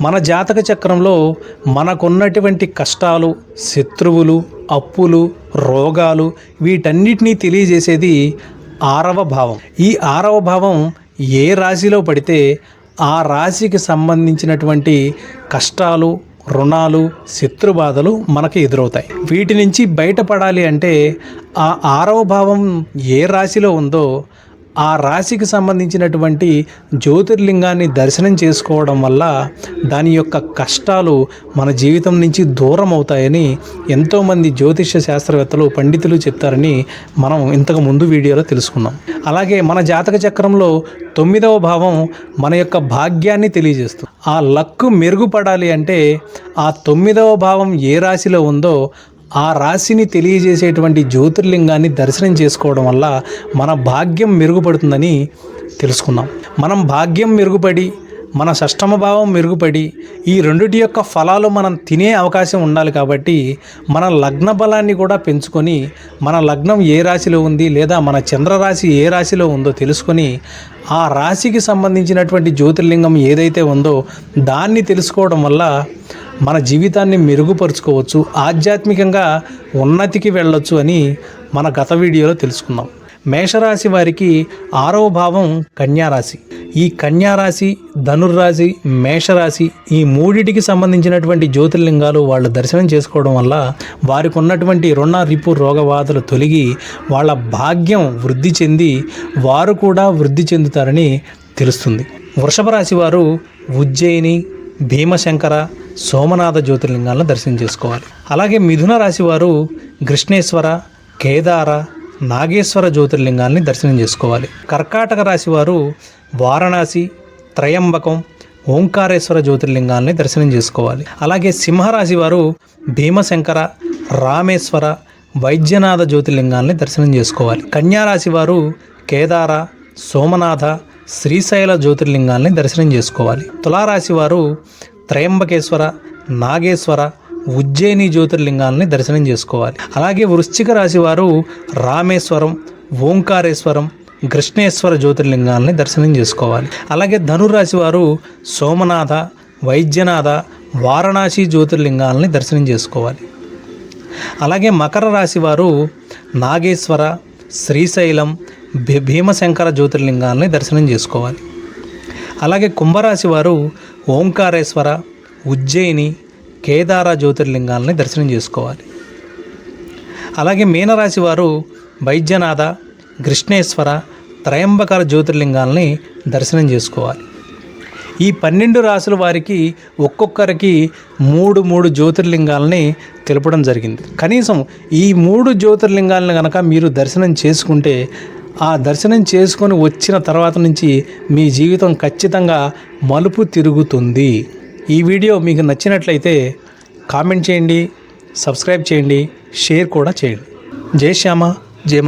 మన జాతక చక్రంలో మనకున్నటువంటి కష్టాలు శత్రువులు అప్పులు రోగాలు వీటన్నిటినీ తెలియజేసేది ఆరవ భావం. ఈ ఆరవ భావం ఏ రాశిలో పడితే ఆ రాశికి సంబంధించినటువంటి కష్టాలు రుణాలు శత్రుబాధలు మనకు ఎదురవుతాయి. వీటి నుంచి బయటపడాలి అంటే ఆ ఆరవ భావం ఏ రాశిలో ఉందో ఆ రాశికి సంబంధించినటువంటి జ్యోతిర్లింగాన్ని దర్శనం చేసుకోవడం వల్ల దాని యొక్క కష్టాలు మన జీవితం నుంచి దూరం అవుతాయని ఎంతోమంది జ్యోతిష శాస్త్రవేత్తలు పండితులు చెప్తారని మనం ఇంతకు ముందు వీడియోలో తెలుసుకున్నాం. అలాగే మన జాతక చక్రంలో తొమ్మిదవ భావం మన యొక్క భాగ్యాన్ని తెలియజేస్తుంది. ఆ లక్కు మెరుగుపడాలి అంటే ఆ తొమ్మిదవ భావం ఏ రాశిలో ఉందో ఆ రాశిని తెలియజేసేటువంటి జ్యోతిర్లింగాన్ని దర్శనం చేసుకోవడం వల్ల మన భాగ్యం మెరుగుపడుతుందని తెలుసుకుందాం. మనం భాగ్యం మెరుగుపడి మన షష్టమ భావం మెరుగుపడి ఈ రెండిటి యొక్క ఫలాలు మనం తినే అవకాశం ఉండాలి కాబట్టి మన లగ్న బలాన్ని కూడా పెంచుకొని మన లగ్నం ఏ రాశిలో ఉంది లేదా మన చంద్రరాశి ఏ రాశిలో ఉందో తెలుసుకొని ఆ రాశికి సంబంధించినటువంటి జ్యోతిర్లింగం ఏదైతే ఉందో దాన్ని తెలుసుకోవడం వల్ల మన జీవితాన్ని మెరుగుపరుచుకోవచ్చు ఆధ్యాత్మికంగా ఉన్నతికి వెళ్ళొచ్చు అని మన గత వీడియోలో తెలుసుకున్నాం మేషరాశి వారికి ఆరవ భావం కన్యారాశి. ఈ కన్యారాశి ధనుర్రాశి మేషరాశి ఈ మూడిటికి సంబంధించినటువంటి జ్యోతిర్లింగాలు వాళ్ళు దర్శనం చేసుకోవడం వల్ల వారికి ఉన్నటువంటి రుణ రిపు రోగబాధలు తొలగి వాళ్ళ భాగ్యం వృద్ధి చెంది వారు కూడా వృద్ధి చెందుతారని తెలుస్తుంది. వృషభ రాశి వారు ఉజ్జయిని భీమశంకర సోమనాథ జ్యోతిర్లింగాలను దర్శనం చేసుకోవాలి. అలాగే మిథున రాశి వారు కృష్ణేశ్వర కేదార నాగేశ్వర జ్యోతిర్లింగాల్ని దర్శనం చేసుకోవాలి. కర్కాటక రాశి వారు వారణాసి త్రయంబకం ఓంకారేశ్వర జ్యోతిర్లింగాల్ని దర్శనం చేసుకోవాలి. అలాగే సింహరాశి వారు భీమశంకర రామేశ్వర వైద్యనాథ జ్యోతిర్లింగాల్ని దర్శనం చేసుకోవాలి. కన్యారాశి వారు కేదార సోమనాథ శ్రీశైల జ్యోతిర్లింగాల్ని దర్శనం చేసుకోవాలి. తులారాశి వారు త్రయంబకేశ్వర నాగేశ్వర ఉజ్జయిని జ్యోతిర్లింగాల్ని దర్శనం చేసుకోవాలి. అలాగే వృశ్చిక రాశి వారు రామేశ్వరం ఓంకారేశ్వరం కృష్ణేశ్వర జ్యోతిర్లింగాల్ని దర్శనం చేసుకోవాలి. అలాగే ధనురాశి వారు సోమనాథ వైద్యనాథ వారణాసి జ్యోతిర్లింగాలని దర్శనం చేసుకోవాలి. అలాగే మకర రాశి వారు నాగేశ్వర శ్రీశైలం భీ- భీమశంకర జ్యోతిర్లింగాల్ని దర్శనం చేసుకోవాలి. అలాగే కుంభరాశి వారు ఓంకారేశ్వర ఉజ్జయిని కేదార జ్యోతిర్లింగాలని దర్శనం చేసుకోవాలి. అలాగే మీనరాశి వారు వైద్యనాథ కృష్ణేశ్వర త్రయంబకర జ్యోతిర్లింగాల్ని దర్శనం చేసుకోవాలి. ఈ పన్నెండు రాసుల వారికి ఒక్కొక్కరికి మూడు మూడు జ్యోతిర్లింగాలని తెలపడం జరిగింది. కనీసం ఈ మూడు జ్యోతిర్లింగాలను కనుక మీరు దర్శనం చేసుకుంటే ఆ దర్శనం చేసుకొని వచ్చిన తర్వాత నుంచి మీ జీవితం ఖచ్చితంగా మలుపు తిరుగుతుంది. ఈ వీడియో మీకు నచ్చినట్లయితే కామెంట్ చేయండి సబ్స్క్రైబ్ చేయండి షేర్ కూడా చేయండి. జై శ్యామ జై